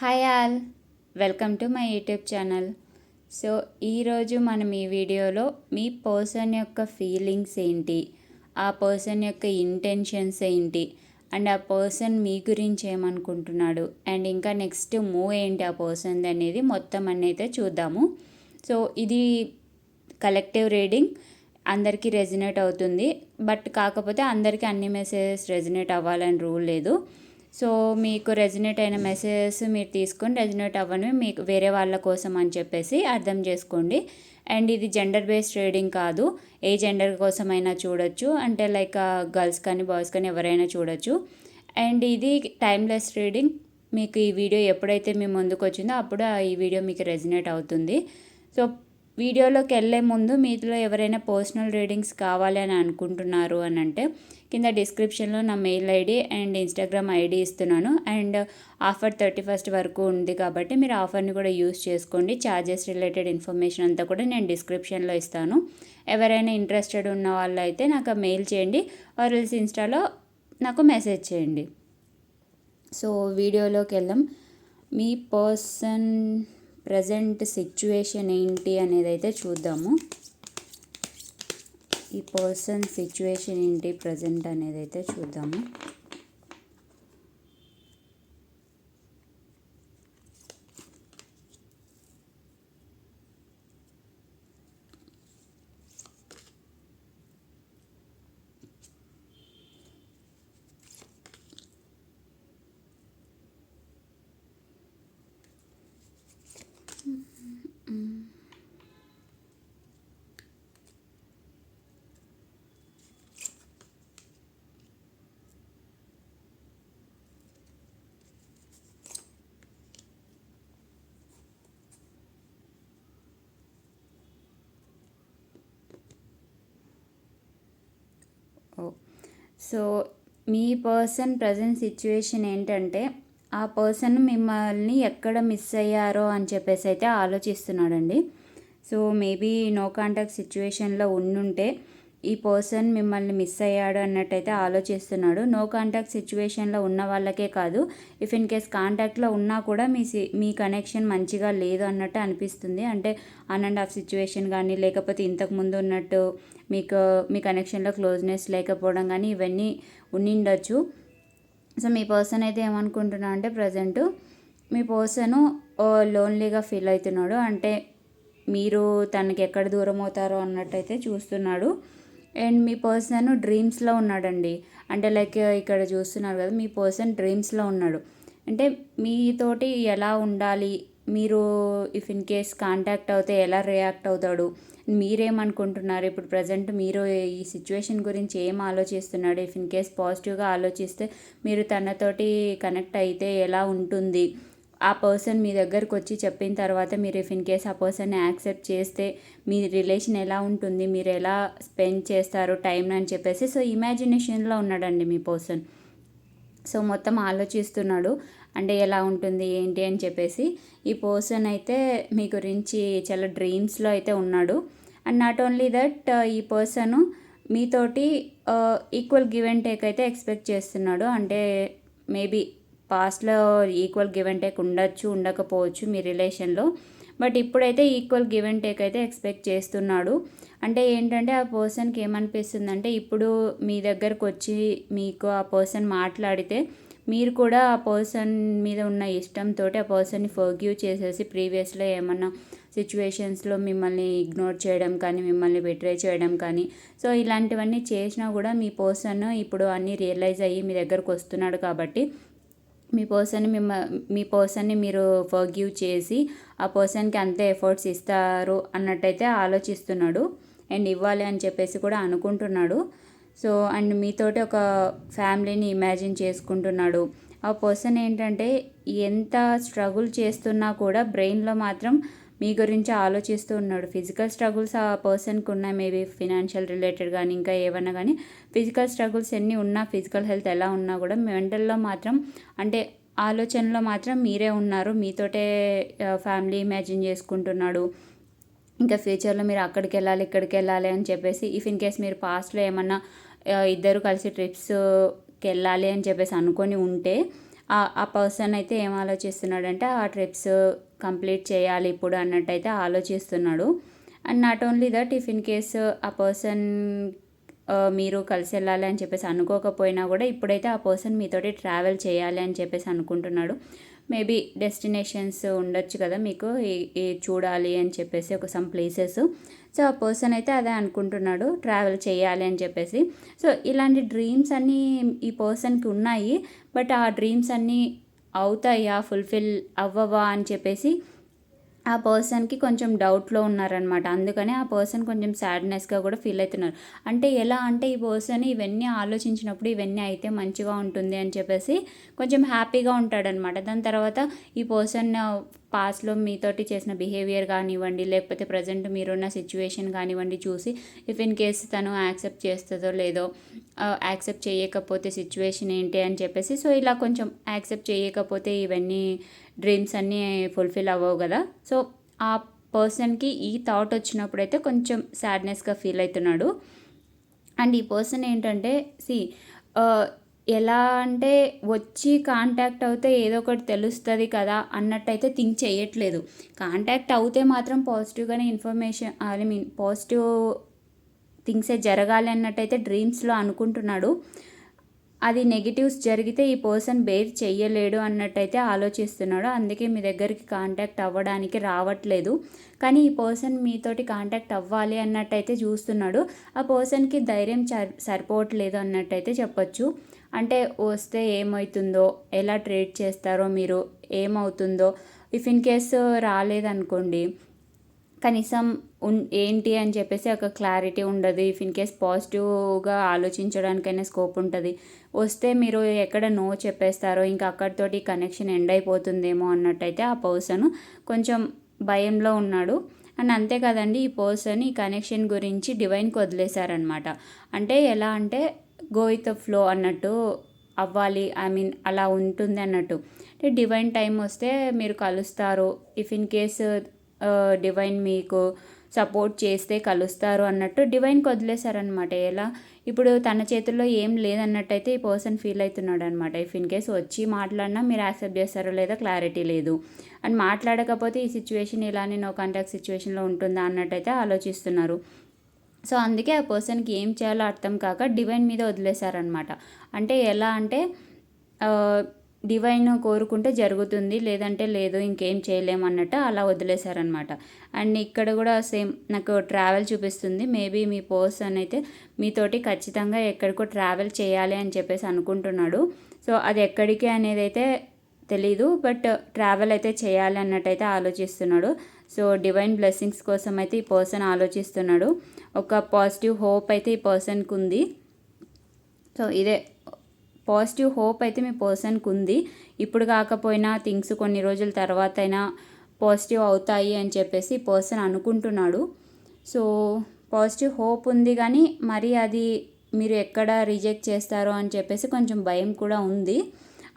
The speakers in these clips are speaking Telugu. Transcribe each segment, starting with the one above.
Hi all. Welcome to my YouTube channel. So ఈరోజు మనం ఈ వీడియోలో మీ పర్సన్ యొక్క ఫీలింగ్స్ ఏంటి? ఆ పర్సన్ యొక్క ఇంటెన్షన్స్ ఏంటి? అండ్ ఆ పర్సన్ మీ గురించి ఏమనుకుంటున్నాడు? అండ్ ఇంకా నెక్స్ట్ మూవ్ ఏంటి ఆ పర్సన్ అనేది మొత్తం అన్నైతే చూద్దాము. సో ఇది కలెక్టివ్ రీడింగ్ అందరికీ రెజినేట్ అవుతుంది. బట్ కాకపోతే అందరికీ అన్ని మెసేజెస్ రెజినేట్ అవ్వాలని రూల్ లేదు. సో మీకు రెజినేట్ అయిన మెసేజెస్ మీరు తీసుకొని రెజినేట్ అవ్వని మీకు వేరే వాళ్ళ కోసం అని చెప్పేసి అర్థం చేసుకోండి. అండ్ ఇది జెండర్ బేస్డ్ రీడింగ్ కాదు. ఏ జెండర్ కోసమైనా చూడొచ్చు. అంటే లైక్ గర్ల్స్ కానీ బాయ్స్ కానీ ఎవరైనా చూడొచ్చు. అండ్ ఇది టైమ్లెస్ రీడింగ్ మీకు ఈ వీడియో ఎప్పుడైతే మీ ముందుకు వచ్చిందో అప్పుడు ఈ వీడియో మీకు రెజినేట్ అవుతుంది. సో వీడియోలోకి వెళ్ళే ముందు మీలో ఎవరైనా పర్సనల్ రీడింగ్స్ కావాలి అని అనుకుంటున్నారు అని అంటే కింద డిస్క్రిప్షన్లో నా mail ID and Instagram ID ఇస్తున్నాను. అండ్ ఆఫర్ థర్టీ ఫస్ట్ వరకు ఉంది కాబట్టి మీరు ఆఫర్ని కూడా యూస్ చేసుకోండి. ఛార్జెస్ రిలేటెడ్ ఇన్ఫర్మేషన్ అంతా కూడా నేను డిస్క్రిప్షన్లో ఇస్తాను. ఎవరైనా ఇంట్రెస్టెడ్ ఉన్న వాళ్ళు అయితే నాకు మెయిల్ చేయండి. వరల్స్ ఇన్స్టాలో నాకు మెసేజ్ చేయండి. సో వీడియోలోకి వెళ్దాం. మీ పర్సన్ ప్రజెంట్ సిచ్యువేషన్ ఏంటి అనేది అయితే చూద్దాము. ఈ పర్సన్ సిచ్యువేషన్ ఏంటి ప్రజెంట్ అనేది అయితే చూద్దాము. ఓ. సో మీ పర్సన్ ప్రజెంట్ సిచ్యువేషన్ ఏంటంటే ఆ పర్సన్ మిమ్మల్ని ఎక్కడ మిస్ అయ్యారో అని చెప్పేసి అయితే ఆలోచిస్తున్నాడండి. సో మేబీ నో కాంటాక్ట్ సిచ్యువేషన్లో ఉండుంటే ఈ పర్సన్ మిమ్మల్ని మిస్ అయ్యాడు అన్నట్టయితే ఆలోచిస్తున్నాడు. నో కాంటాక్ట్ సిచ్యువేషన్లో ఉన్న వాళ్ళకే కాదు. ఇఫ్ ఇన్ కేస్ కాంటాక్ట్లో ఉన్నా కూడా మీ మీ కనెక్షన్ మంచిగా లేదు అన్నట్టు అనిపిస్తుంది. అంటే అన్ అండ్ ఆఫ్ సిచ్యువేషన్ కానీ లేకపోతే ఇంతకు ముందు ఉన్నట్టు మీకు మీ కనెక్షన్లో క్లోజ్నెస్ లేకపోవడం కానీ ఇవన్నీ ఉండిండొచ్చు. సో మీ పర్సన్ అయితే ఏమనుకుంటున్నా అంటే ప్రజెంట్ మీ పర్సను లోన్లీగా ఫీల్ అవుతున్నాడు. అంటే మీరు తనకి ఎక్కడ దూరం అవుతారో అన్నట్టయితే చూస్తున్నాడు. అండ్ మీ పర్సన్ డ్రీమ్స్లో ఉన్నాడండి. అంటే లైక్ uh, ఇక్కడ చూస్తున్నారు కదా మీ పర్సన్ డ్రీమ్స్లో ఉన్నాడు. అంటే మీతోటి ఎలా ఉండాలి? మీరు ఇఫ్ ఇన్ కేస్ కాంటాక్ట్ అవుతే ఎలా రియాక్ట్ అవుతాడు? మీరేమనుకుంటున్నారు? ఇప్పుడు ప్రజెంట్ మీరు ఈ సిచ్యువేషన్ గురించి ఏం ఆలోచిస్తున్నాడు? ఇఫ్ ఇన్ కేస్ పాజిటివ్గా ఆలోచిస్తే మీరు తనతోటి కనెక్ట్ అయితే ఎలా ఉంటుంది? ఆ పర్సన్ మీ దగ్గరకు వచ్చి చెప్పిన తర్వాత మీరు ఇఫ్ ఇన్ కేస్ ఆ పర్సన్ యాక్సెప్ట్ చేస్తే మీ రిలేషన్ ఎలా ఉంటుంది మీరు ఎలా స్పెండ్ చేస్తారు టైం అని చెప్పేసి సో ఇమాజినేషన్లో ఉన్నాడండి మీ పర్సన్. సో మొత్తం ఆలోచిస్తున్నాడు అంటే ఎలా ఉంటుంది ఏంటి అని చెప్పేసి. ఈ పర్సన్ అయితే మీ గురించి చాలా డ్రీమ్స్లో అయితే ఉన్నాడు. అండ్ నాట్ ఓన్లీ దట్ ఈ పర్సన్ మీతోటి ఈక్వల్ గివ్ అండ్ టేక్ అయితే ఎక్స్పెక్ట్ చేస్తున్నాడు. అంటే మేబీ పాస్ట్లో ఈక్వల్ గివ్ అండ్ టేక్ ఉండొచ్చు ఉండకపోవచ్చు మీ రిలేషన్లో. బట్ ఇప్పుడైతే ఈక్వల్ గివ్ అండ్ టేక్ అయితే ఎక్స్పెక్ట్ చేస్తున్నాడు. అంటే ఏంటంటే ఆ పర్సన్కి ఏమనిపిస్తుంది అంటే ఇప్పుడు మీ దగ్గరకు వచ్చి మీకు ఆ పర్సన్ మాట్లాడితే మీరు కూడా ఆ పర్సన్ మీద ఉన్న ఇష్టంతో ఆ పర్సన్ని ఫర్గ్యూ చేసేసి ప్రీవియస్లో ఏమన్నా సిచ్యువేషన్స్లో మిమ్మల్ని ఇగ్నోర్ చేయడం కానీ మిమ్మల్ని బెట్రే చేయడం కానీ సో ఇలాంటివన్నీ చేసినా కూడా మీ పర్సన్ ఇప్పుడు అన్నీ రియలైజ్ అయ్యి మీ దగ్గరకు వస్తున్నాడు కాబట్టి మీ పర్సన్ని మిమ్మ మీ పర్సన్ని మీరు ఫర్గ్యూ చేసి ఆ పర్సన్కి అంతే ఎఫర్ట్స్ ఇస్తారు అన్నట్టయితే ఆలోచిస్తున్నాడు. అండ్ ఇవ్వాలి అని చెప్పేసి కూడా అనుకుంటున్నాడు. సో అండ్ మీతోటి ఒక ఫ్యామిలీని ఇమాజిన్ చేసుకుంటున్నాడు. ఆ పర్సన్ ఏంటంటే ఎంత స్ట్రగుల్ చేస్తున్నా కూడా బ్రెయిన్లో మాత్రం మీ గురించి ఆలోచిస్తూ ఉన్నాడు. ఫిజికల్ స్ట్రగుల్స్ ఆ పర్సన్కి ఉన్నాయి. మేబీ ఫినాన్షియల్ రిలేటెడ్ కానీ ఇంకా ఏమన్నా కానీ ఫిజికల్ స్ట్రగుల్స్ ఎన్ని ఉన్నా ఫిజికల్ హెల్త్ ఎలా ఉన్నా కూడా మెంటల్లో మాత్రం అంటే ఆలోచనలో మాత్రం మీరే ఉన్నారు. మీతోటే ఫ్యామిలీ ఇమాజిన్ చేసుకుంటున్నాడు. ఇంకా ఫ్యూచర్లో మీరు అక్కడికి వెళ్ళాలి ఇక్కడికి వెళ్ళాలి అని చెప్పేసి ఇఫ్ ఇన్ కేస్ మీరు పాస్ట్లో ఏమన్నా ఇద్దరు కలిసి ట్రిప్స్కి వెళ్ళాలి అని చెప్పేసి అనుకొని ఉంటే ఆ- ఆ పర్సన్ అయితే ఏం ఆలోచిస్తున్నాడంటే ఆ ట్రిప్స్ కంప్లీట్ చేయాలి ఇప్పుడు అన్నట్టు అయితే ఆలోచిస్తున్నాడు. And not only that if in case ఆ పర్సన్ మీరు కలిసి వెళ్ళాలి అని చెప్పేసి అనుకోకపోయినా కూడా ఇప్పుడైతే ఆ పర్సన్ మీతోటి ట్రావెల్ చేయాలి అని చెప్పేసి అనుకుంటున్నాడు. మేబీ డెస్టినేషన్స్ ఉండొచ్చు కదా మీకు చూడాలి అని చెప్పేసి ఒక సమ్ ప్లేసెస్ సో ఆ పర్సన్ అయితే అదే అనుకుంటున్నాడు ట్రావెల్ చేయాలి అని చెప్పేసి. సో ఇలాంటి డ్రీమ్స్ అన్నీ ఈ పర్సన్కి ఉన్నాయి బట్ ఆ డ్రీమ్స్ అన్నీ అవుతాయా ఫుల్ఫిల్ అవ్వవా అని చెప్పేసి ఆ పర్సన్కి కొంచెం డౌట్లో ఉన్నారనమాట అందుకని ఆ పర్సన్ కొంచెం సాడ్నెస్గా కూడా ఫీల్ అవుతున్నారు. అంటే ఎలా అంటే ఈ పర్సన్ ఇవన్నీ ఆలోచించినప్పుడు ఇవన్నీ అయితే మంచిగా ఉంటుంది అని చెప్పేసి కొంచెం హ్యాపీగా ఉంటాడనమాట దాని తర్వాత ఈ పర్సన్ పాస్ట్లో మీతోటి చేసిన బిహేవియర్ కానివ్వండి లేకపోతే ప్రజెంట్ మీరున్న సిచ్యువేషన్ కానివ్వండి చూసి ఇఫ్ ఇన్ కేస్ తను యాక్సెప్ట్ చేస్తుందో లేదో యాక్సెప్ట్ చేయకపోతే సిచ్యువేషన్ ఏంటి అని చెప్పేసి సో ఇలా కొంచెం యాక్సెప్ట్ చేయకపోతే ఇవన్నీ డ్రీమ్స్ అన్నీ ఫుల్ఫిల్ అవ్వవు కదా. సో ఆ పర్సన్కి ఈ థాట్ వచ్చినప్పుడైతే కొంచెం సాడ్నెస్గా ఫీల్ అవుతున్నాడు. అండ్ ఈ పర్సన్ ఏంటంటే సి ఎలా అంటే వచ్చి కాంటాక్ట్ అవుతే ఏదో ఒకటి తెలుస్తుంది కదా అన్నట్టయితే థింక్ చేయట్లేదు. కాంటాక్ట్ అవుతే మాత్రం పాజిటివ్గానే ఇన్ఫర్మేషన్ ఐ మీన్ పాజిటివ్ థింగ్సే జరగాలి అన్నట్టయితే డ్రీమ్స్లో అనుకుంటున్నాడు. అది నెగిటివ్స్ జరిగితే ఈ పర్సన్ బేర్ చెయ్యలేడు అన్నట్టయితే ఆలోచిస్తున్నాడు. అందుకే మీ దగ్గరికి కాంటాక్ట్ అవ్వడానికి రావట్లేదు. కానీ ఈ పర్సన్ మీతోటి కాంటాక్ట్ అవ్వాలి అన్నట్టయితే చూస్తున్నాడు. ఆ పర్సన్కి ధైర్యం సర్ సరిపోవట్లేదు అన్నట్టయితే చెప్పొచ్చు. అంటే వస్తే ఏమవుతుందో ఎలా ట్రీట్ చేస్తారో మీరు ఏమవుతుందో ఇఫ్ ఇన్ కేస్ రాలేదనుకోండి కనీసం ఉన్ ఏంటి అని చెప్పేసి ఒక క్లారిటీ ఉండదు. ఇఫ్ ఇన్ కేస్ పాజిటివ్గా ఆలోచించడానికైనా స్కోప్ ఉంటుంది. వస్తే మీరు ఎక్కడ నో చెప్పేస్తారో ఇంకా అక్కడితోటి కనెక్షన్ ఎండ్ అయిపోతుందేమో అన్నట్టయితే ఆ పర్సన్ కొంచెం భయంలో ఉన్నాడు. అండ్ అంతే కదండి ఈ పర్సన్ ఈ కనెక్షన్ గురించి డివైన్కి వదిలేశారనమాట అంటే ఎలా అంటే గో విత్ ఫ్లో అన్నట్టు అవ్వాలి ఐ మీన్ అలా ఉంటుంది అన్నట్టు. అంటే డివైన్ టైం వస్తే మీరు కలుస్తారు. ఇఫ్ ఇన్ కేస్ డివైన్ మీకు సపోర్ట్ చేస్తే కలుస్తారు అన్నట్టు డివైన్కి వదిలేశారనమాట ఎలా? ఇప్పుడు తన చేతుల్లో ఏం లేదన్నట్టయితే ఈ పర్సన్ ఫీల్ అవుతున్నాడు అనమాట ఇఫ్ ఇన్ కేస్ వచ్చి మాట్లాడినా మీరు యాక్సెప్ట్ చేస్తారో లేదో క్లారిటీ లేదు. అండ్ మాట్లాడకపోతే ఈ సిచ్యువేషన్ ఇలా నేను కాంటాక్ట్ సిచ్యువేషన్లో ఉంటుందా అన్నట్టయితే ఆలోచిస్తున్నారు. సో అందుకే ఆ పర్సన్కి ఏం చేయాలో అర్థం కాక డివైన్ మీద వదిలేశారనమాట అంటే ఎలా అంటే డివైన్ కోరుకుంటే జరుగుతుంది లేదంటే లేదు ఇంకేం చేయలేము అన్నట్టు అలా వదిలేశారనమాట అండ్ ఇక్కడ కూడా సేమ్ నాకు ట్రావెల్ చూపిస్తుంది. మేబీ మీ పర్సన్ అయితే మీతోటి ఖచ్చితంగా ఎక్కడికో ట్రావెల్ చేయాలి అని చెప్పేసి అనుకుంటున్నాడు. సో అది ఎక్కడికి అనేది అయితే తెలీదు బట్ ట్రావెల్ అయితే చేయాలి అన్నట్టయితే ఆలోచిస్తున్నాడు. సో డివైన్ బ్లెస్సింగ్స్ కోసం అయితే ఈ పర్సన్ ఆలోచిస్తున్నాడు. ఒక పాజిటివ్ హోప్ అయితే ఈ పర్సన్కి ఉంది. సో ఇదే పాజిటివ్ హోప్ అయితే మీ పర్సన్కి ఉంది. ఇప్పుడు కాకపోయినా థింగ్స్ కొన్ని రోజుల తర్వాత అయినా పాజిటివ్ అవుతాయి అని చెప్పేసి పర్సన్ అనుకుంటున్నాడు. సో పాజిటివ్ హోప్ ఉంది కానీ మరి అది మీరు ఎక్కడ రిజెక్ట్ చేస్తారో అని చెప్పేసి కొంచెం భయం కూడా ఉంది.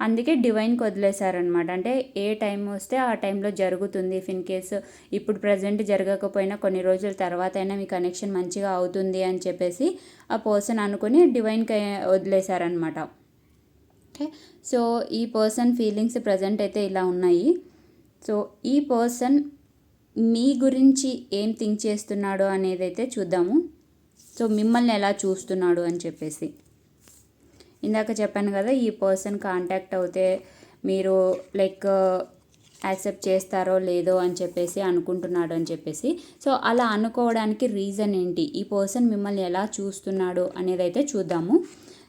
అందుకే డివైన్కి వదిలేశారనమాట. అంటే ఏ టైం వస్తే ఆ టైంలో జరుగుతుంది ఇఫ్ ఇన్ కేసు ఇప్పుడు ప్రజెంట్ జరగకపోయినా కొన్ని రోజుల తర్వాత అయినా మీ కనెక్షన్ మంచిగా అవుతుంది అని చెప్పేసి ఆ పర్సన్ అనుకుని డివైన్కి వదిలేశారనమాట. ఓకే? సో ఈ పర్సన్ ఫీలింగ్స్ ప్రజెంట్ అయితే ఇలా ఉన్నాయి. సో ఈ పర్సన్ మీ గురించి ఏం థింక్ చేస్తున్నాడో అనేది అయితే చూద్దాము. సో మిమ్మల్ని ఎలా చూస్తున్నాడు అని చెప్పేసి. ఇందాక చెప్పాను కదా ఈ పర్సన్ కాంటాక్ట్ అవుతే మీరు లైక్ యాక్సెప్ట్ చేస్తారో లేదో అని చెప్పేసి అనుకుంటున్నాడు అని చెప్పేసి. సో అలా అనుకోవడానికి రీజన్ ఏంటి? ఈ పర్సన్ మిమ్మల్ని ఎలా చూస్తున్నాడు అనేది అయితే చూద్దాము.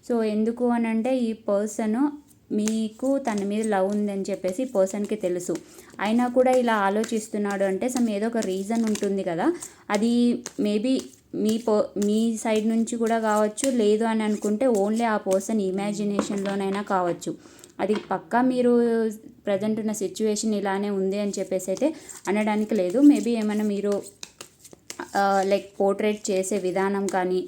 సో ఎందుకు అని అంటే ఈ పర్సన్ మీకు తన మీద లవ్ ఉందని చెప్పేసి పర్సన్కి తెలుసు. అయినా కూడా ఇలా ఆలోచిస్తున్నాడు అంటే సమ్ ఏదో ఒక రీజన్ ఉంటుంది కదా. అది మేబీ మీ పో మీ సైడ్ నుంచి కూడా కావచ్చు లేదు అని అనుకుంటే ఓన్లీ ఆ పర్సన్ ఇమాజినేషన్లోనైనా కావచ్చు. అది పక్కా మీరు ప్రజెంట్ ఉన్న సిచ్యువేషన్ ఇలానే ఉంది అని చెప్పేసి అయితే అనడానికి లేదు. మేబీ ఏమైనా మీరు లైక్ పోర్ట్రేట్ చేసే విధానం కానీ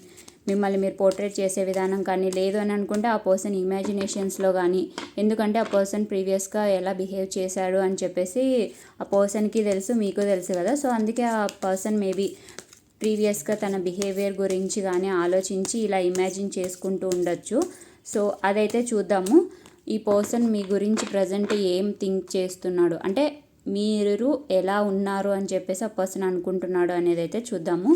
మిమ్మల్ని మీరు పోర్ట్రేట్ చేసే విధానం కానీ లేదు అని అనుకుంటే ఆ పర్సన్ ఇమాజినేషన్స్లో కానీ ఎందుకంటే ఆ పర్సన్ ప్రీవియస్గా ఎలా బిహేవ్ చేశాడు అని చెప్పేసి ఆ పర్సన్కి తెలుసు మీకు తెలుసు కదా. సో అందుకే ఆ పర్సన్ మేబీ ప్రీవియస్గా తన బిహేవియర్ గురించి కానీ ఆలోచించి ఇలా ఇమాజిన్ చేసుకుంటూ ఉండొచ్చు. సో అదైతే చూద్దాము. ఈ పర్సన్ మీ గురించి ప్రజెంట్ ఏం థింక్ చేస్తున్నాడు? అంటే మీరు ఎలా ఉన్నారు అని చెప్పేసి ఆ పర్సన్ అనుకుంటున్నాడు అనేది అయితే చూద్దాము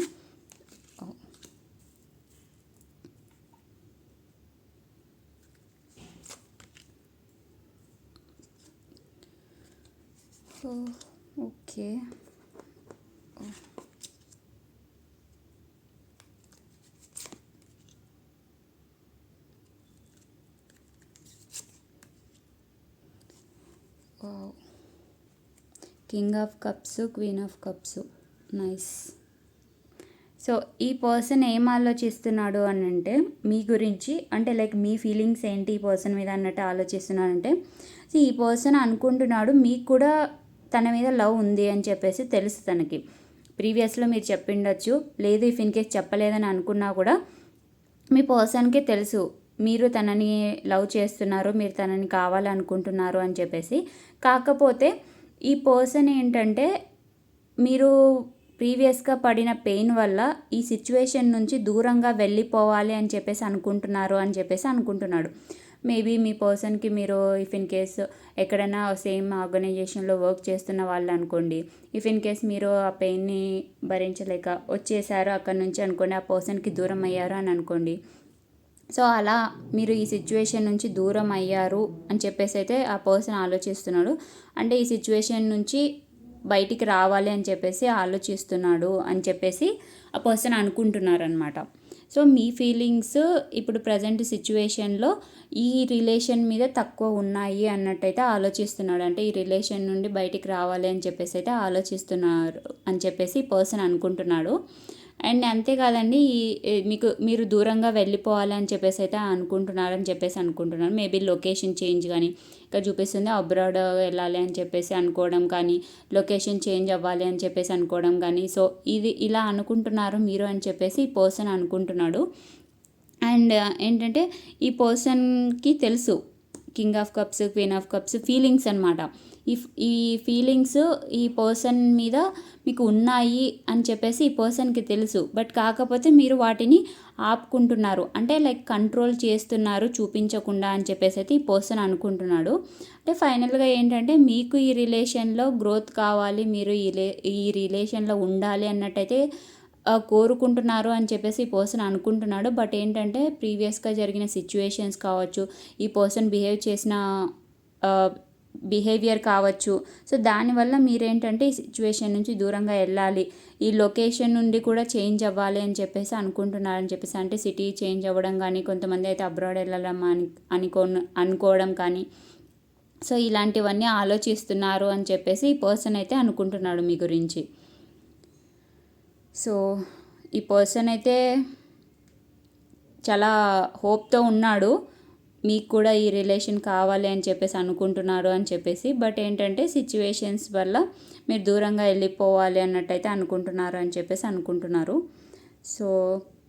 okay. King of cups queen of cups nice so ఈ పర్సన్ ఏం ఆలోచిస్తున్నాడు అని అంటే మీ గురించి అంటే లైక్ మీ ఫీలింగ్స్ ఏంటి ఈ పర్సన్ మీద అన్నట్టు ఆలోచిస్తున్నాడంటే సో ఈ పర్సన్ అనుకుంటున్నాడు మీకు కూడా తన మీద లవ్ ఉంది అని చెప్పేసి తెలుసు తనకి. ప్రీవియస్లో మీరు చెప్పిండొచ్చు. లేదు ఇఫ్ ఇన్ కేస్ చెప్పలేదని అనుకున్నా కూడా మీ పర్సన్కే తెలుసు. మీరు తనని లవ్ చేస్తున్నారు మీరు తనని కావాలనుకుంటున్నారు అని చెప్పేసి. కాకపోతే ఈ పర్సన్ ఏంటంటే మీరు ప్రీవియస్గా పడిన పెయిన్ వల్ల ఈ సిచ్యువేషన్ నుంచి దూరంగా వెళ్ళిపోవాలి అని చెప్పేసి అనుకుంటున్నారు అని చెప్పేసి అనుకుంటున్నాడు. మేబీ మీ పర్సన్కి మీరు ఇఫ్ ఇన్ కేస్ ఎక్కడైనా సేమ్ ఆర్గనైజేషన్లో వర్క్ చేస్తున్న వాళ్ళు అనుకోండి ఇఫ్ ఇన్ కేస్ మీరు ఆ పెయిన్ని భరించలేక వచ్చేసారు అక్కడ నుంచి అనుకోండి ఆ పర్సన్కి దూరం అయ్యారు అని అనుకోండి సో అలా మీరు ఈ సిచ్యువేషన్ నుంచి దూరం అయ్యారు అని చెప్పేసి అయితే ఆ పర్సన్ ఆలోచిస్తున్నాడు. అంటే ఈ సిచ్యువేషన్ నుంచి బయటికి రావాలి అని చెప్పేసి ఆలోచిస్తున్నాడు అని చెప్పేసి ఆ పర్సన్ అనుకుంటున్నారనమాట సో మీ ఫీలింగ్స్ ఇప్పుడు ప్రజెంట్ సిచ్యువేషన్లో ఈ రిలేషన్ మీద తక్కువ ఉన్నాయి అన్నట్టయితే ఆలోచిస్తున్నాడు. అంటే ఈ రిలేషన్ నుండి బయటికి రావాలి అని చెప్పేసి అయితే ఆలోచిస్తున్నారు అని చెప్పేసి పర్సన్ అనుకుంటున్నాడు. అండ్ అంతేకాదండి ఈ మీకు మీరు దూరంగా వెళ్ళిపోవాలి అని చెప్పేసి అయితే అనుకుంటున్నారని చెప్పేసి అనుకుంటున్నారు. మేబీ లొకేషన్ చేంజ్ కానీ ఇక్కడ చూపిస్తుంది అబ్రాడ్ వెళ్ళాలి అని చెప్పేసి అనుకోవడం కానీ లొకేషన్ చేంజ్ అవ్వాలి అని చెప్పేసి అనుకోవడం కానీ సో ఇది ఇలా అనుకుంటున్నారు మీరు అని చెప్పేసి ఈ పర్సన్ అనుకుంటున్నాడు. అండ్ ఏంటంటే ఈ పర్సన్కి తెలుసు king of cups queen of cups feelings అనమాట ఈ ఈ ఫీలింగ్స్ ఈ పర్సన్ మీద మీకు ఉన్నాయి అని చెప్పేసి ఈ పర్సన్కి తెలుసు. బట్ కాకపోతే మీరు వాటిని ఆపుకుంటున్నారు. అంటే లైక్ కంట్రోల్ చేస్తున్నారు చూపించకుండా అని చెప్పేసి అయితే ఈ పర్సన్ అనుకుంటున్నాడు. అంటే ఫైనల్గా ఏంటంటే మీకు ఈ రిలేషన్లో గ్రోత్ కావాలి మీరు ఈ ఈ రిలేషన్లో ఉండాలి అన్నట్టయితే కోరుకుంటున్నారు అని చెప్పేసి ఈ పర్సన్ అనుకుంటున్నాడు. బట్ ఏంటంటే ప్రీవియస్గా జరిగిన సిచ్యువేషన్స్ కావచ్చు ఈ పర్సన్ బిహేవ్ చేసిన బిహేవియర్ కావచ్చు. సో దానివల్ల మీరేంటంటే ఈ సిచ్యువేషన్ నుంచి దూరంగా వెళ్ళాలి. ఈ లొకేషన్ నుండి కూడా చేంజ్ అవ్వాలి అని చెప్పేసి అనుకుంటున్నారని చెప్పేసి అంటే సిటీ చేంజ్ అవ్వడం కానీ కొంతమంది అయితే అబ్రాడ్ వెళ్ళడం అని అనుకో అనుకోవడం కానీ. సో ఇలాంటివన్నీ ఆలోచిస్తున్నారు అని చెప్పేసి ఈ పర్సన్ అయితే అనుకుంటున్నాడు మీ గురించి. సో ఈ పర్సన్ అయితే చాలా హోప్తో ఉన్నాడు. మీకు కూడా ఈ రిలేషన్ కావాలి అని చెప్పేసి అనుకుంటున్నారు అని చెప్పేసి బట్ ఏంటంటే సిచ్యువేషన్స్ వల్ల మీరు దూరంగా వెళ్ళిపోవాలి అన్నట్టయితే అనుకుంటున్నారు అని చెప్పేసి అనుకుంటున్నారు. సో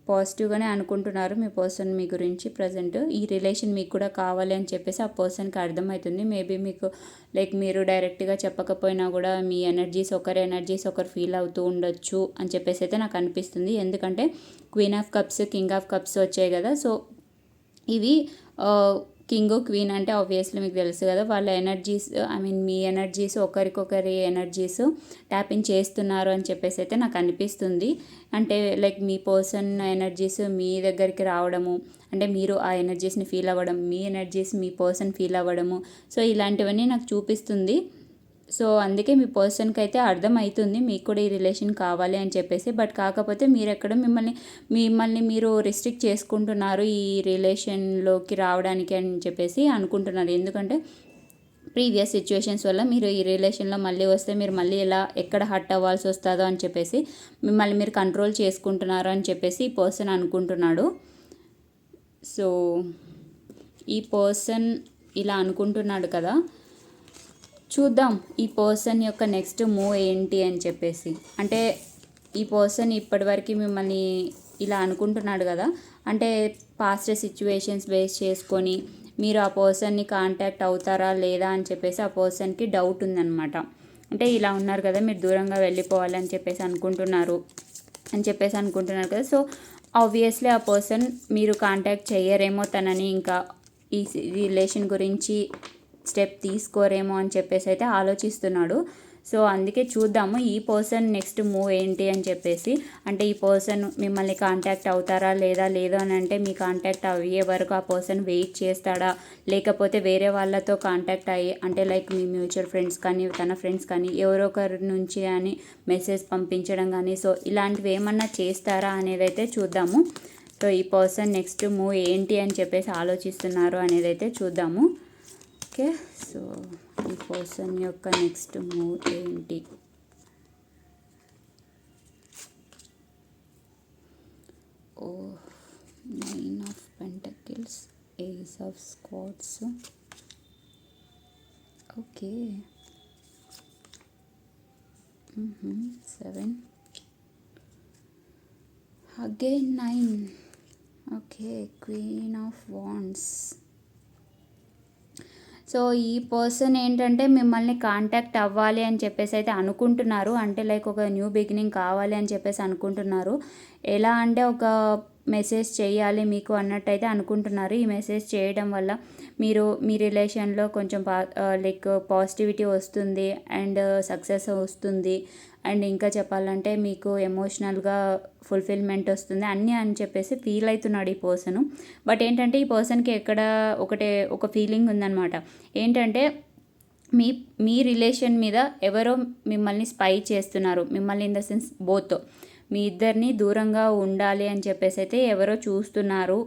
పాజిటివ్గానే అనుకుంటున్నారు మీ పర్సన్ మీ గురించి ప్రజెంట్. ఈ రిలేషన్ మీకు కూడా కావాలి అని చెప్పేసి ఆ పర్సన్కి అర్థమవుతుంది. మేబీ మీకు లైక్ మీరు డైరెక్ట్గా చెప్పకపోయినా కూడా మీ ఎనర్జీస్ ఒకరి ఎనర్జీస్ ఒకరు ఫీల్ అవుతూ ఉండొచ్చు అని చెప్పేసి అయితే నాకు అనిపిస్తుంది. ఎందుకంటే queen of cups king of cups వచ్చాయి కదా. సో ఇవి Uh, కింగ్ క్వీన్ అంటే ఆబ్వియస్లీ మీకు తెలుసు కదా వాళ్ళ ఎనర్జీస్ ఐ మీన్ మీ ఎనర్జీస్ ఒకరికొకరి ఎనర్జీస్ ట్యాపింగ్ చేస్తున్నారు అని చెప్పేసి అయితే నాకు అనిపిస్తుంది. అంటే లైక్ మీ పర్సన్ ఎనర్జీస్ మీ దగ్గరికి రావడము అంటే మీరు ఆ ఎనర్జీస్ని ఫీల్ అవ్వడం మీ ఎనర్జీస్ మీ పర్సన్ ఫీల్ అవ్వడము. సో ఇలాంటివన్నీ నాకు చూపిస్తుంది. సో అందుకే మీ పర్సన్కి అయితే అర్థమవుతుంది మీకు కూడా ఈ రిలేషన్ కావాలి అని చెప్పేసి. బట్ కాకపోతే మీరు ఎక్కడ మిమ్మల్ని మిమ్మల్ని మీరు రిస్ట్రిక్ట్ చేసుకుంటున్నారు ఈ రిలేషన్లోకి రావడానికి అని చెప్పేసి అనుకుంటున్నారు. ఎందుకంటే ప్రీవియస్ సిచ్యువేషన్స్ వల్ల మీరు ఈ రిలేషన్లో మళ్ళీ వస్తే మీరు మళ్ళీ ఎలా ఎక్కడ హట్ అవ్వాల్సి వస్తుందో అని చెప్పేసి మిమ్మల్ని మీరు కంట్రోల్ చేసుకుంటున్నారు అని చెప్పేసి ఈ పర్సన్ అనుకుంటున్నాడు. సో ఈ పర్సన్ ఇలా అనుకుంటున్నాడు కదా. చూద్దాం ఈ పర్సన్ యొక్క నెక్స్ట్ మూవ్ ఏంటి అని చెప్పేసి. అంటే ఈ పర్సన్ ఇప్పటివరకు మిమ్మల్ని ఇలా అనుకుంటున్నాడు కదా. అంటే పాస్ట్ సిచ్యువేషన్స్ బేస్ చేసుకొని మీరు ఆ పర్సన్ని కాంటాక్ట్ అవుతారా లేదా అని చెప్పేసి ఆ పర్సన్కి డౌట్ ఉందన్నమాట. అంటే ఇలా ఉన్నారు కదా మీరు దూరంగా వెళ్ళిపోవాలని చెప్పేసి అనుకుంటున్నారు. అని చెప్పేసి అనుకుంటున్నారు కదా. సో ఆబ్వియస్లీ ఆ పర్సన్ మీరు కాంటాక్ట్ చేయరేమో తనని ఇంకా ఈ రిలేషన్ గురించి స్టెప్ తీసుకోరేమో అని చెప్పేసి అయితే ఆలోచిస్తున్నాడు. సో అందుకే చూద్దాము ఈ పర్సన్ నెక్స్ట్ మూవ్ ఏంటి అని చెప్పేసి. అంటే ఈ పర్సన్ మిమ్మల్ని కాంటాక్ట్ అవుతారా లేదా? లేదు అని అంటే మీ కాంటాక్ట్ అయ్యే వరకు ఆ పర్సన్ వెయిట్ చేస్తాడా? లేకపోతే వేరే వాళ్ళతో కాంటాక్ట్ అయ్యి అంటే లైక్ మీ మ్యూచువల్ ఫ్రెండ్స్ కానీ తన ఫ్రెండ్స్ కానీ ఎవరో ఒకరి నుంచి అని మెసేజ్ పంపించడం కానీ సో ఇలాంటివి ఏమన్నా చేస్తారా అనేది అయితే చూద్దాము. సో ఈ పర్సన్ నెక్స్ట్ మూవ్ ఏంటి అని చెప్పేసి ఆలోచిస్తున్నారు అనేది అయితే చూద్దాము. ఓకే సో ఈ పర్సన్ యొక్క నెక్స్ట్ మూవ్ ఏంటి ఓ nine of pentacles ace of swords okay seven again nine okay queen of wands so ఈ పర్సన్ ఏంటంటే మిమ్మల్ని కాంటాక్ట్ అవ్వాలి అని చెప్పేసి అయితే అనుకుంటున్నారు. అంటే లైక్ ఒక న్యూ బిగినింగ్ కావాలి అని చెప్పేసి అనుకుంటున్నారు. ఎలా అంటే ఒక మెసేజ్ చేయాలి మీకు అన్నట్టయితే అనుకుంటున్నారు. ఈ మెసేజ్ చేయడం వల్ల మీరు మీ రిలేషన్లో కొంచెం పా లైక్ పాజిటివిటీ వస్తుంది అండ్ సక్సెస్ వస్తుంది. అండ్ ఇంకా చెప్పాలంటే మీకు ఎమోషనల్గా ఫుల్ఫిల్మెంట్ వస్తుంది అన్నీ అని చెప్పేసి ఫీల్ అవుతున్నాడు ఈ పర్సన్. బట్ ఏంటంటే ఈ పర్సన్కి ఎక్కడ ఒకటే ఒక ఫీలింగ్ ఉందన్నమాట. ఏంటంటే మీ మీ రిలేషన్ మీద ఎవరో మిమ్మల్ని స్పై చేస్తున్నారు. మిమ్మల్ని ఇన్ ద సెన్స్ బోత్. మీ ఇద్దరిని దూరంగా ఉండాలి అని చెప్పేసి అయితే ఎవరో చూస్తున్నారు.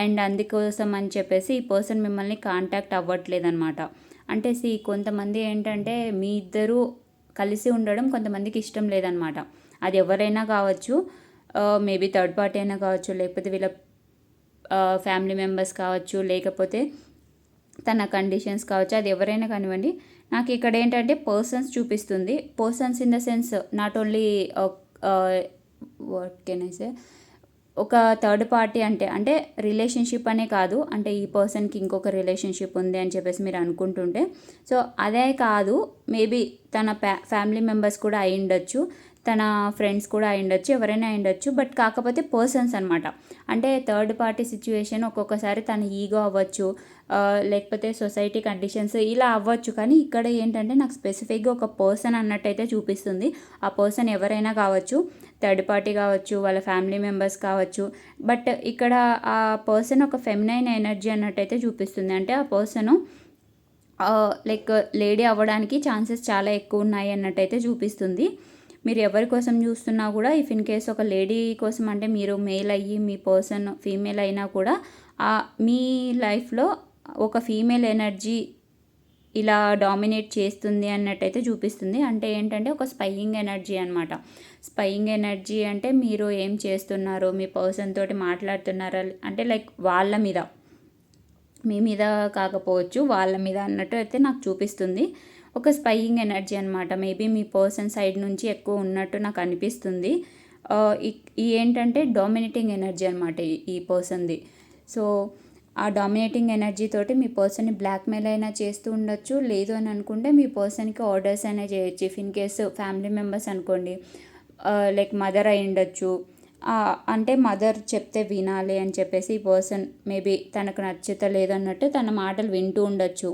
అండ్ అందుకోసం అని చెప్పేసి ఈ పర్సన్ మిమ్మల్ని కాంటాక్ట్ అవ్వట్లేదు అనమాట అంటే సి కొంతమంది ఏంటంటే మీ ఇద్దరు కలిసి ఉండడం కొంతమందికి ఇష్టం లేదనమాట అది ఎవరైనా కావచ్చు మేబీ థర్డ్ పార్టీ అయినా కావచ్చు లేకపోతే వీళ్ళ ఫ్యామిలీ మెంబర్స్ కావచ్చు లేకపోతే తన కండిషన్స్ కావచ్చు అది ఎవరైనా కానివ్వండి. నాకు ఇక్కడ ఏంటంటే పర్సన్స్ చూపిస్తుంది. Persons in the sense not only what can I say ఒక థర్డ్ పార్టీ అంటే అంటే రిలేషన్షిప్ అనే కాదు అంటే ఈ పర్సన్కి ఇంకొక రిలేషన్షిప్ ఉంది అని చెప్పేసి మీరు అనుకుంటుంటే. సో అదే కాదు మేబీ తన ఫ్యామిలీ మెంబర్స్ కూడా అయి ఉండొచ్చు తన ఫ్రెండ్స్ కూడా అయి ఉండొచ్చు ఎవరైనా అయిండొచ్చు బట్ కాకపోతే పర్సన్స్ అనమాట అంటే థర్డ్ పార్టీ సిచ్యువేషన్ ఒక్కొక్కసారి తన ఈగో అవ్వచ్చు లేకపోతే సొసైటీ కండిషన్స్ ఇలా అవ్వచ్చు కానీ ఇక్కడ ఏంటంటే నాకు స్పెసిఫిక్గా ఒక పర్సన్ అన్నట్టయితే చూపిస్తుంది. ఆ పర్సన్ ఎవరైనా కావచ్చు థర్డ్ పార్టీ కావచ్చు వాళ్ళ ఫ్యామిలీ మెంబర్స్ కావచ్చు. బట్ ఇక్కడ ఆ పర్సన్ ఒక ఫెమినైన్ ఎనర్జీ అన్నట్టయితే చూపిస్తుంది. అంటే ఆ పర్సను లైక్ లేడీ అవ్వడానికి ఛాన్సెస్ చాలా ఎక్కువ ఉన్నాయి అన్నట్టయితే చూపిస్తుంది. మీరు ఎవరి కోసం చూస్తున్నా కూడా ఇఫ్ ఇన్ కేస్ ఒక లేడీ కోసం అంటే మీరు మేల్ అయ్యి మీ పర్సన్ ఫీమేల్ అయినా కూడా మీ లైఫ్లో ఒక ఫీమేల్ ఎనర్జీ ఇలా డామినేట్ చేస్తుంది అన్నట్టయితే చూపిస్తుంది. అంటే ఏంటంటే ఒక స్పైయింగ్ ఎనర్జీ అనమాట స్పయింగ్ ఎనర్జీ అంటే మీరు ఏం చేస్తున్నారు మీ పర్సన్ తోటి మాట్లాడుతున్నారా అంటే లైక్ వాళ్ళ మీద. మీ మీద కాకపోవచ్చు వాళ్ళ మీద అన్నట్టు అయితే నాకు చూపిస్తుంది. ఒక స్పయింగ్ ఎనర్జీ అనమాట మేబీ మీ పర్సన్ సైడ్ నుంచి ఎక్కువ ఉన్నట్టు నాకు అనిపిస్తుంది. ఈ ఏంటంటే డామినేటింగ్ ఎనర్జీ అనమాట ఈ పర్సన్ది సో ఆ డామినేటింగ్ ఎనర్జీ తోటి మీ పర్సన్ని బ్లాక్మెయిల్ అయినా చేస్తూ ఉండొచ్చు. లేదు అని అనుకుంటే మీ పర్సన్కి ఆర్డర్స్ అయినా చేయొచ్చు. If in case family members అనుకోండి. లైక్ మదర్ అయి ఉండొచ్చు. అంటే మదర్ చెప్తే వినాలి అని చెప్పేసి ఈ పర్సన్ మేబీ తనకు నచ్చుతలేదు అన్నట్టు తన మాటలు వింటూ ఉండొచ్చు.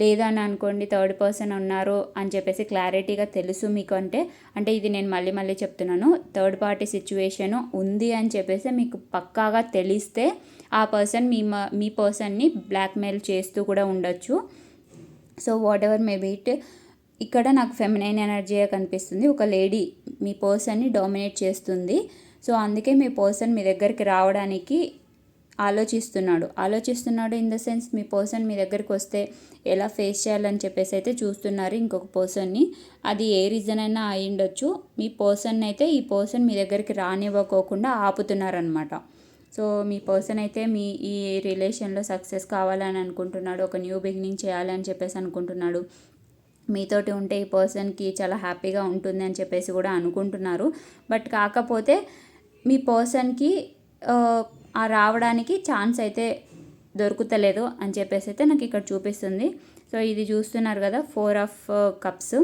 లేదని అనుకోండి థర్డ్ పర్సన్ ఉన్నారు అని చెప్పేసి క్లారిటీగా తెలుసు మీకు అంటే అంటే ఇది నేను మళ్ళీ మళ్ళీ చెప్తున్నాను థర్డ్ పార్టీ సిచ్యువేషన్ ఉంది అని చెప్పేసి మీకు పక్కాగా తెలిస్తే ఆ పర్సన్ మీ మీ పర్సన్ని బ్లాక్మెయిల్ చేస్తూ కూడా ఉండొచ్చు. So what ever may be it ఇక్కడ నాకు ఫెమినైన్ ఎనర్జీ కనిపిస్తుంది. ఒక లేడీ మీ పర్సన్ని డామినేట్ చేస్తుంది. సో అందుకే మీ పర్సన్ మీ దగ్గరికి రావడానికి ఆలోచిస్తున్నాడు. ఆలోచిస్తున్నాడు ఇన్ ద సెన్స్ మీ పర్సన్ మీ దగ్గరికి వస్తే ఎలా ఫేస్ చేయాలని చెప్పేసి అయితే చూస్తున్నారు ఇంకొక పర్సన్ని అది ఏ రీజన్ అయినా అయ్యిండొచ్చు మీ పర్సన్ అయితే ఈ పర్సన్ మీ దగ్గరికి రానివ్వకోకుండా ఆపుతున్నారనమాట సో మీ పర్సన్ అయితే మీ ఈ రిలేషన్లో సక్సెస్ కావాలని అనుకుంటున్నాడు. ఒక న్యూ బిగినింగ్ చేయాలని చెప్పేసి అనుకుంటున్నాడు. మీతోటి ఉంటే ఈ పర్సన్కి చాలా హ్యాపీగా ఉంటుంది అని చెప్పేసి కూడా అనుకుంటున్నారు. బట్ కాకపోతే మీ పర్సన్కి ఆ రావడానికి ఛాన్స్ అయితే దొరుకుతలేదు అని చెప్పేసి అయితే నాకు ఇక్కడ చూపిస్తుంది. సో ఇది చూస్తున్నారు కదా four of cups.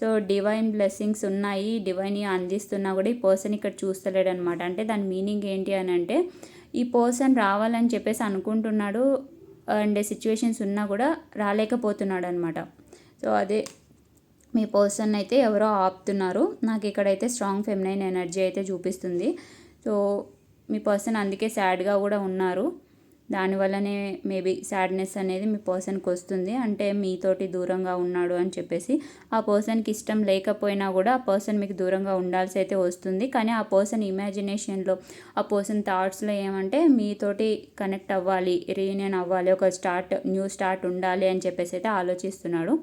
So divine blessings ఉన్నాయి. డివైన్ అందిస్తున్నా కూడా ఈ పర్సన్ ఇక్కడ చూస్తలేడు అనమాట అంటే దాని మీనింగ్ ఏంటి అని అంటే ఈ పర్సన్ రావాలని చెప్పేసి అనుకుంటున్నాడు అండ్ సిచ్యువేషన్స్ ఉన్నా కూడా రాలేకపోతున్నాడు అనమాట సో అదే మీ పర్సన్ అయితే ఎవరో ఆపుతున్నారు. నాకు ఇక్కడైతే స్ట్రాంగ్ ఫెమినైన్ ఎనర్జీ అయితే చూపిస్తుంది. సో మీ పర్సన్ అందుకే సాడ్గా కూడా ఉన్నారు. దానివల్లనే మేబీ సాడ్నెస్ అనేది మీ పర్సన్కి వస్తుంది. అంటే మీతోటి దూరంగా ఉన్నాడు అని చెప్పేసి ఆ పర్సన్కి ఇష్టం లేకపోయినా కూడా ఆ పర్సన్ మీకు దూరంగా ఉండాల్సి అయితే వస్తుంది. కానీ ఆ పర్సన్ ఇమాజినేషన్లో ఆ పర్సన్ థాట్స్లో ఏమంటే మీతోటి కనెక్ట్ అవ్వాలి రీయూనియన్ అవ్వాలి ఒక స్టార్ట్ న్యూ స్టార్ట్ ఉండాలి అని చెప్పేసి అయితే ఆలోచిస్తున్నాడు.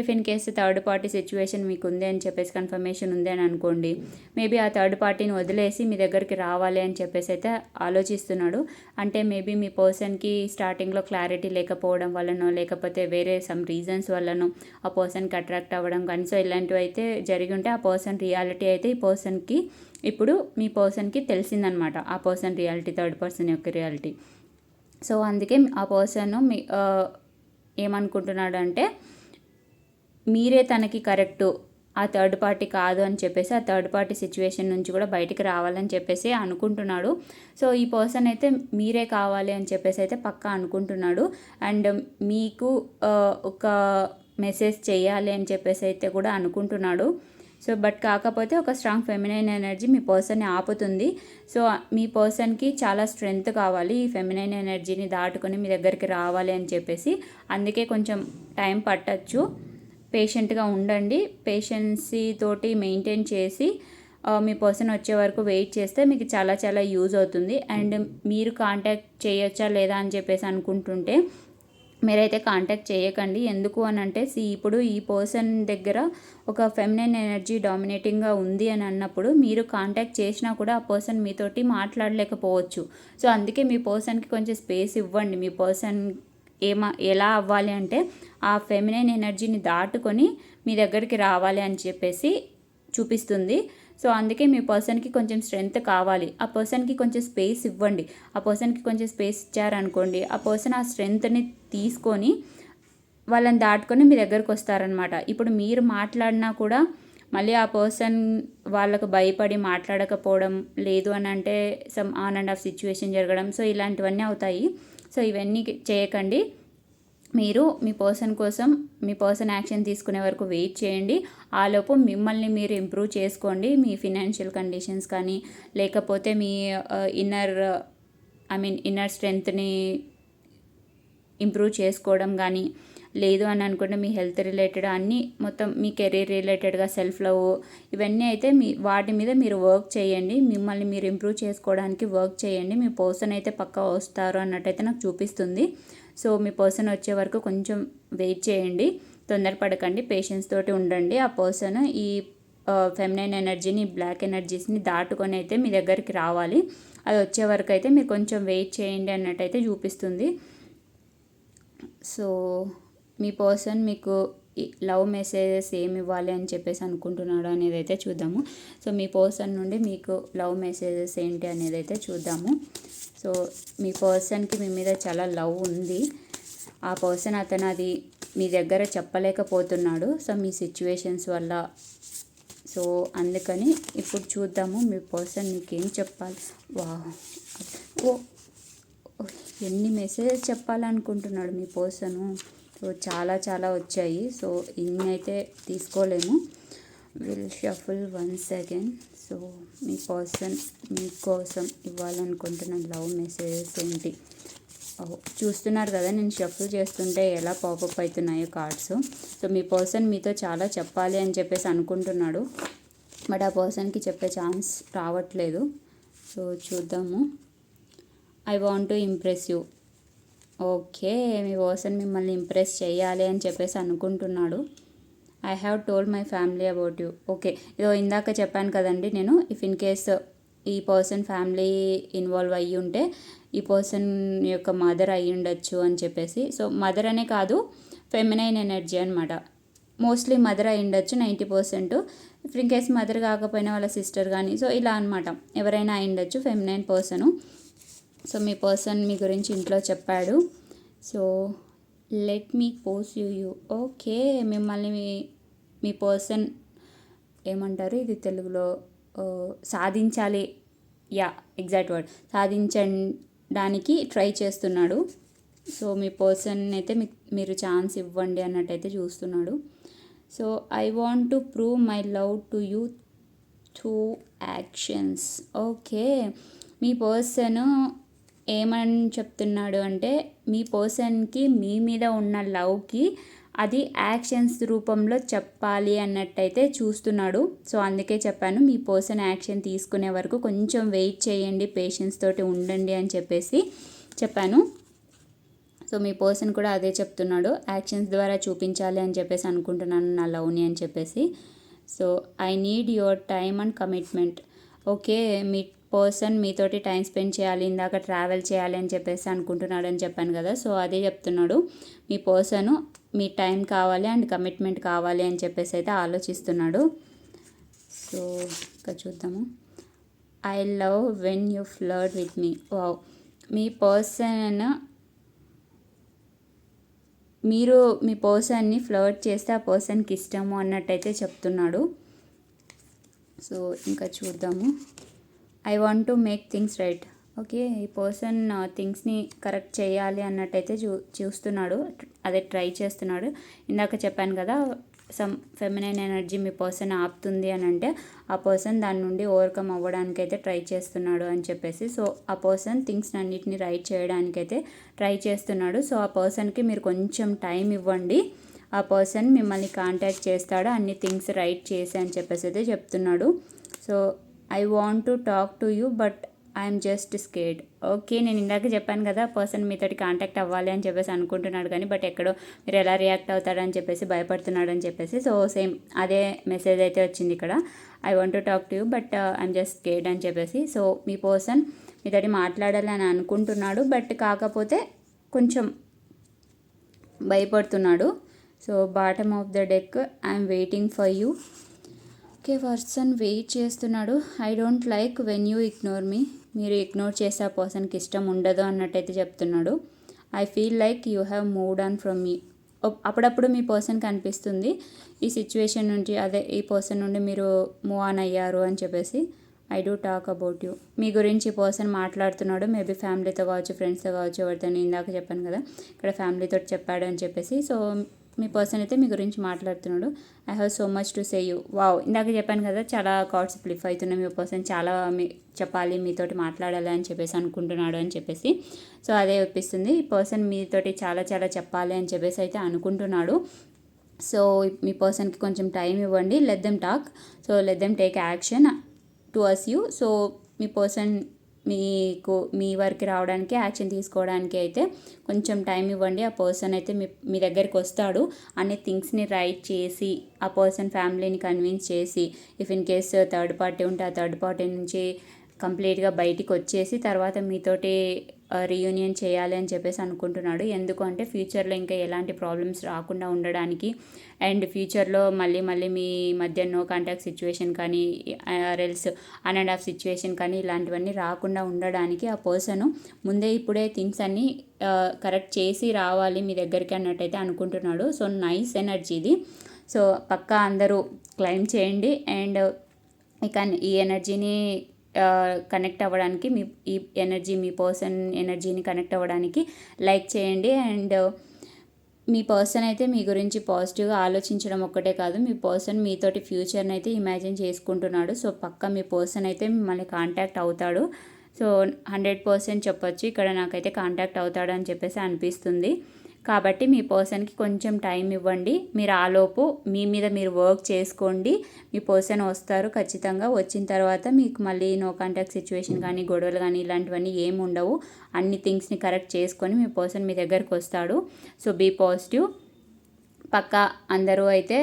If in case third party situation మీకు ఉంది అని చెప్పేసి కన్ఫర్మేషన్ ఉంది అని అనుకోండి మేబీ ఆ థర్డ్ పార్టీని వదిలేసి మీ దగ్గరికి రావాలి అని చెప్పేసి అయితే ఆలోచిస్తున్నాడు. అంటే మేబీ మీ పర్సన్కి స్టార్టింగ్లో క్లారిటీ లేకపోవడం వల్లనో లేకపోతే వేరే సమ్ రీజన్స్ వల్లనో ఆ పర్సన్కి అట్రాక్ట్ అవ్వడం కానీ సో ఇలాంటివి అయితే జరిగి ఉంటే ఆ పర్సన్ రియాలిటీ అయితే ఈ పర్సన్కి ఇప్పుడు మీ పర్సన్కి తెలిసిందనమాట. ఆ పర్సన్ రియాలిటీ థర్డ్ పర్సన్ యొక్క రియాలిటీ. సో అందుకే ఆ పర్సన్ మీ ఏమనుకుంటున్నాడు అంటే మీరే తనకి కరెక్టు ఆ థర్డ్ పార్టీ కాదు అని చెప్పేసి ఆ థర్డ్ పార్టీ సిచ్యువేషన్ నుంచి కూడా బయటికి రావాలని చెప్పేసి అనుకుంటున్నాడు. సో ఈ పర్సన్ అయితే మీరే కావాలి అని చెప్పేసి అయితే పక్కా అనుకుంటున్నాడు. అండ్ మీకు ఒక మెసేజ్ చేయాలి అని చెప్పేసి అయితే కూడా అనుకుంటున్నాడు. సో బట్ కాకపోతే ఒక స్ట్రాంగ్ ఫెమినైన్ ఎనర్జీ మీ పర్సన్ని ఆపుతుంది. సో మీ పర్సన్కి చాలా స్ట్రెంగ్త్ కావాలి. ఈ ఫెమినైన్ ఎనర్జీని దాటుకొని మీ దగ్గరికి రావాలి అని చెప్పేసి. అందుకే కొంచెం టైం పట్టచ్చు. పేషెంట్గా ఉండండి. పేషెన్సీ తోటి మెయింటైన్ చేసి మీ పర్సన్ వచ్చే వరకు వెయిట్ చేస్తే మీకు చాలా చాలా యూజ్ అవుతుంది. అండ్ మీరు కాంటాక్ట్ చేయొచ్చా లేదా అని చెప్పేసి అనుకుంటుంటే మీరైతే కాంటాక్ట్ చేయకండి. ఎందుకు అని అంటే సి ఇప్పుడు ఈ పర్సన్ దగ్గర ఒక ఫెమినైన్ ఎనర్జీ డామినేటింగ్గా ఉంది అని అన్నప్పుడు మీరు కాంటాక్ట్ చేసినా కూడా ఆ పర్సన్ మీతోటి మాట్లాడలేకపోవచ్చు. సో అందుకే మీ పర్సన్కి కొంచెం స్పేస్ ఇవ్వండి. మీ పర్సన్ ఏమా ఎలా అవ్వాలి అంటే ఆ ఫెమినైన్ ఎనర్జీని దాటుకొని మీ దగ్గరికి రావాలి అని చెప్పేసి చూపిస్తుంది. సో అందుకే మీ పర్సన్కి కొంచెం స్ట్రెంగ్త్ కావాలి. ఆ పర్సన్కి కొంచెం స్పేస్ ఇవ్వండి. ఆ పర్సన్కి కొంచెం స్పేస్ ఇచ్చారనుకోండి ఆ పర్సన్ ఆ స్ట్రెంగ్త్ని తీసుకొని వాళ్ళని దాటుకొని మీ దగ్గరకు వస్తారనమాట ఇప్పుడు మీరు మాట్లాడినా కూడా మళ్ళీ ఆ పర్సన్ వాళ్ళకు భయపడి మాట్లాడకపోవడం లేదు అని అంటే some on and off situation జరగడం. సో ఇలాంటివన్నీ అవుతాయి. సో ఇవన్నీ చేయకండి. మీరు మీ పర్సన్ కోసం మీ పర్సన్ యాక్షన్ తీసుకునే వరకు వెయిట్ చేయండి. ఆలోపు మిమ్మల్ని మీరు ఇంప్రూవ్ చేసుకోండి. మీ ఫినాన్షియల్ కండిషన్స్ కానీ లేకపోతే మీ ఇన్నర్ ఐ మీన్ ఇన్నర్ స్ట్రెంగ్త్ని ఇంప్రూవ్ చేసుకోవడం కానీ లేదు అని అనుకుంటే మీ హెల్త్ రిలేటెడ్ అన్నీ మొత్తం మీ కెరీర్ రిలేటెడ్గా సెల్ఫ్ లవ్ ఇవన్నీ అయితే మీ వాటి మీద మీరు వర్క్ చేయండి. మిమ్మల్ని మీరు ఇంప్రూవ్ చేసుకోవడానికి వర్క్ చేయండి. మీ పర్సన్ అయితే పక్కా వస్తారు అన్నట్టయితే నాకు చూపిస్తుంది. సో మీ పర్సన్ వచ్చే వరకు కొంచెం వెయిట్ చేయండి. తొందరపడకండి. పేషెన్స్ తోటి ఉండండి. ఆ పర్సన్ ఈ ఫెమినైన్ ఎనర్జీని బ్లాక్ ఎనర్జీస్ని దాటుకొని అయితే మీ దగ్గరికి రావాలి. అది వచ్చే వరకు అయితే మీరు కొంచెం వెయిట్ చేయండి అన్నట్టయితే చూపిస్తుంది. సో మీ పర్సన్ మీకు లవ్ మెసేజెస్ ఏమి ఇవ్వాలి అని చెప్పేసి అనుకుంటున్నాడు అనేది అయితే చూద్దాము. సో మీ పర్సన్ నుండి మీకు లవ్ మెసేజెస్ ఏంటి అనేది అయితే చూద్దాము. సో మీ పర్సన్కి మీ మీద చాలా లవ్ ఉంది. ఆ పర్సన్ అతను అది మీ దగ్గర చెప్పలేకపోతున్నాడు. సో మీ సిచ్యువేషన్స్ వల్ల. సో అందుకని ఇప్పుడు చూద్దాము మీ పర్సన్ మీకు ఏం చెప్పాలి. వా ఓ ఎన్ని మెసేజెస్ చెప్పాలనుకుంటున్నాడు మీ పర్సను? సో చాలా చాలా వచ్చాయి. సో ఇన్ని అయితే తీసుకోలేము. Will shuffle one second so me person మీకోసం ఇవ్వాలనుకుంటున్న లవ్ మెసేజెస్ ఏంటి? చూస్తున్నారు కదా నేను షఫుల్ చేస్తుంటే ఎలా పాపప్ అవుతున్నాయో కార్డ్స్ సో మీ పర్సన్ మీతో చాలా చెప్పాలి అని చెప్పేసి అనుకుంటున్నాడు. బట్ ఆ పర్సన్కి చెప్పే ఛాన్స్ రావట్లేదు. సో చూద్దాము. I want to impress you okay me person మిమ్మల్ని ఇంప్రెస్ చేయాలి అని చెప్పేసి అనుకుంటున్నాడు. I have told my family about you okay ఇదో ఇందాక చెప్పాను కదండి నేను ఇఫ్ ఇన్ కేస్ ఈ పర్సన్ ఫ్యామిలీ ఇన్వాల్వ్ అయ్యి ఉంటే ఈ పర్సన్ యొక్క మదర్ అయ్యి ఉండొచ్చు అని చెప్పేసి. సో మదర్ అనే కాదు ఫెమినైన్ ఎనర్జీ అనమాట మోస్ట్లీ మదర్ అయి ఉండొచ్చు ninety percent if in case mother కాకపోయినా వాళ్ళ సిస్టర్ కానీ సో ఇలా అనమాట ఎవరైనా అయి ఉండొచ్చు ఫెమినైన్ పర్సను సో మీ పర్సన్ మీ గురించి ఇంట్లో చెప్పాడు. So let me pose you you. Okay మిమ్మల్ని మీ మీ పర్సన్ ఏమంటారు ఇది తెలుగులో సాధించాలి. Yeah exact word. సాధించడానికి ట్రై చేస్తున్నాడు. సో మీ పర్సన్ అయితే మీకు మీరు ఛాన్స్ ఇవ్వండి అన్నట్టయితే చూస్తున్నాడు. So I want to prove my love to you to actions. Okay me person ఏమని చెప్తున్నాడు అంటే మీ పర్సన్కి మీ మీద ఉన్న లవ్కి అది యాక్షన్స్ రూపంలో చెప్పాలి అన్నట్టయితే చూస్తున్నాడు. సో అందుకే చెప్పాను మీ పర్సన్ యాక్షన్ తీసుకునే వరకు కొంచెం వెయిట్ చేయండి పేషెన్స్ తోటి ఉండండి అని చెప్పేసి చెప్పాను. సో మీ పర్సన్ కూడా అదే చెప్తున్నాడు యాక్షన్స్ ద్వారా చూపించాలి అని చెప్పేసి అనుకుంటున్నాను నా లవ్ని అని చెప్పేసి. So I need your time and commitment. Okay me person మీతోటి టైం స్పెండ్ చేయాలి ఇందాక ట్రావెల్ చేయాలి అని చెప్పేసి అనుకుంటున్నాడు అని చెప్పాను కదా సో అదే చెప్తున్నాడు. మీ పర్సన్ మీ టైం కావాలి అండ్ కమిట్మెంట్ కావాలి అని చెప్పేసి అయితే ఆలోచిస్తున్నాడు. సో ఇంకా చూద్దాము. I love when you flirted with me. Wow. Me person మీరు మీ పర్సన్ని ఫ్లర్ట్ చేస్తే ఆ పర్సన్కి ఇష్టము అన్నట్టయితే చెప్తున్నాడు. సో ఇంకా చూద్దాము. I want to make things right okay ఈ పర్సన్ థింగ్స్ని కరెక్ట్ చేయాలి అన్నట్టయితే చూ చూస్తున్నాడు. అదే ట్రై చేస్తున్నాడు. ఇందాక చెప్పాను కదా సమ్ ఫెమినైన్ ఎనర్జీ మీ పర్సన్ ఆపుతుంది అని అంటే ఆ పర్సన్ దాని నుండి ఓవర్కమ్ అవ్వడానికి అయితే ట్రై చేస్తున్నాడు అని చెప్పేసి సో ఆ పర్సన్ థింగ్స్ అన్నిటిని రైట్ చేయడానికైతే ట్రై చేస్తున్నాడు. సో ఆ పర్సన్కి మీరు కొంచెం టైం ఇవ్వండి. ఆ పర్సన్ మిమ్మల్ని కాంటాక్ట్ చేస్తాడు అన్ని థింగ్స్ రైట్ చేసి అని చెప్పేసి అయితే చెప్తున్నాడు. So I want to talk to you but I'm just scared okay నేను ఇందాక చెప్పాను కదా పర్సన్ మీతోటి కాంటాక్ట్ అవ్వాలి అని చెప్పేసి అనుకుంటున్నాడు కానీ బట్ ఎక్కడో మీరు ఎలా రియాక్ట్ అవుతాడని చెప్పేసి భయపడుతున్నాడు అని చెప్పేసి సో సేమ్ అదే మెసేజ్ అయితే వచ్చింది ఇక్కడ. I want to talk to you but I'm just scared అని చెప్పేసి సో మీ పర్సన్ మీతోటి మాట్లాడాలి అని అనుకుంటున్నాడు బట్ కాకపోతే కొంచెం భయపడుతున్నాడు. So bottom of the deck I'm waiting for you okay person wait చేస్తున్నాడు. I don't like when you ignore me. మీరు ఇగ్నోర్ చేసే ఆ పర్సన్కి ఇష్టం ఉండదు అన్నట్టయితే చెప్తున్నాడు. I feel like you have moved on from me. అప్పుడప్పుడు మీ పర్సన్కి అనిపిస్తుంది ఈ సిచ్యువేషన్ నుంచి అదే ఈ పర్సన్ నుండి మీరు మూవ్ ఆన్ అయ్యారు అని చెప్పేసి I do talk about you. మీ గురించి ఈ పర్సన్ మాట్లాడుతున్నాడు. మేబీ ఫ్యామిలీతో కావచ్చు ఫ్రెండ్స్తో కావచ్చు ఎవరితో ఇందాక చెప్పాను కదా ఇక్కడ ఫ్యామిలీతో చెప్పాడు అని చెప్పేసి. సో మీ పర్సన్ అయితే మీ గురించి మాట్లాడుతున్నాడు. I have so much to say you. Wow ఇందాక చెప్పాను కదా చాలా కార్డ్స్ ఫ్లిప్ అవుతున్నాయి. మీ పర్సన్ చాలా మీ చెప్పాలి మీతోటి మాట్లాడాలి అని చెప్పేసి అనుకుంటున్నాడు అని చెప్పేసి. సో అదే ఒప్పిస్తుంది. ఈ పర్సన్ మీతోటి చాలా చాలా చెప్పాలి అని చెప్పేసి అయితే అనుకుంటున్నాడు. సో మీ పర్సన్కి కొంచెం టైం ఇవ్వండి. Let them talk so let them take action to us you so me person మీకు మీ వరకు రావడానికి యాక్షన్ తీసుకోవడానికి అయితే కొంచెం టైం ఇవ్వండి. ఆ పర్సన్ అయితే మీ మీ దగ్గరికి వస్తాడు. అన్ని థింగ్స్ని రైట్ చేసి ఆ పర్సన్ ఫ్యామిలీని కన్విన్స్ చేసి if in case third party ఉంటే ఆ థర్డ్ పార్టీ నుంచి కంప్లీట్గా బయటికి వచ్చేసి తర్వాత మీతోటి రీయూనియన్ చేయాలి అని చెప్పేసి అనుకుంటున్నాడు. ఎందుకు అంటే ఫ్యూచర్లో ఇంకా ఎలాంటి ప్రాబ్లమ్స్ రాకుండా ఉండడానికి అండ్ ఫ్యూచర్లో మళ్ళీ మళ్ళీ మీ మధ్య నో కాంటాక్ట్ సిచ్యువేషన్ కానీ రెల్స్ అన్ అండ్ ఆఫ్ సిచ్యువేషన్ కానీ ఇలాంటివన్నీ రాకుండా ఉండడానికి ఆ పర్సన్ ముందే ఇప్పుడే థింగ్స్ అన్నీ కరెక్ట్ చేసి రావాలి మీ దగ్గరికి అన్నట్టయితే అనుకుంటున్నాడు. సో నైస్ ఎనర్జీ ఇది. సో పక్కా అందరూ క్లైమ్ చేయండి. అండ్ ఇక ఈ ఎనర్జీని కనెక్ట్ అవ్వడానికి మీ ఈ ఎనర్జీ మీ పర్సన్ ఎనర్జీని కనెక్ట్ అవ్వడానికి లైక్ చేయండి. అండ్ మీ పర్సన్ అయితే మీ గురించి పాజిటివ్గా ఆలోచించడం ఒక్కటే కాదు మీ పర్సన్ మీతోటి ఫ్యూచర్ని అయితే ఇమాజిన్ చేసుకుంటున్నాడు. సో పక్క మీ పర్సన్ అయితే మిమ్మల్ని కాంటాక్ట్ అవుతాడు. సో హండ్రెడ్ పర్సెంట్ చెప్పొచ్చు ఇక్కడ నాకైతే కాంటాక్ట్ అవుతాడని చెప్పేసి అనిపిస్తుంది. కాబట్టి మీ పర్సన్కి కొంచెం టైం ఇవ్వండి. మీరు ఆలోపు మీ మీద మీరు వర్క్ చేసుకోండి. మీ పర్సన్ వస్తారు ఖచ్చితంగా. వచ్చిన తర్వాత మీకు మళ్ళీ నో కాంటాక్ట్ సిచ్యువేషన్ కానీ గొడవలు కానీ ఇలాంటివన్నీ ఏమి ఉండవు. అన్ని థింగ్స్ని కరెక్ట్ చేసుకొని మీ పర్సన్ మీ దగ్గరకు వస్తాడు. So be positive. పక్క అందరూ అయితే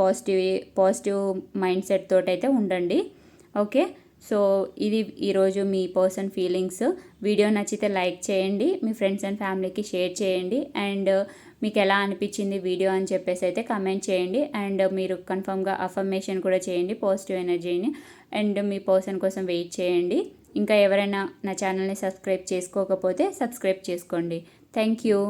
పాజిటివ్ పాజిటివ్ మైండ్ సెట్ తోటి అయితే ఉండండి. ఓకే? సో ఇది ఈరోజు మీ పర్సన్ ఫీలింగ్స్. వీడియో నచ్చితే లైక్ చేయండి మీ ఫ్రెండ్స్ అండ్ ఫ్యామిలీకి షేర్ చేయండి. అండ్ మీకు ఎలా అనిపించింది వీడియో అని చెప్పేసి అయితే కమెంట్ చేయండి. అండ్ మీరు కన్ఫర్మ్గా అఫర్మేషన్ కూడా చేయండి పాజిటివ్ ఎనర్జీని. అండ్ మీ పర్సన్ కోసం వెయిట్ చేయండి. ఇంకా ఎవరైనా నా ఛానల్ని సబ్స్క్రైబ్ చేసుకోకపోతే సబ్స్క్రైబ్ చేసుకోండి. Thank you.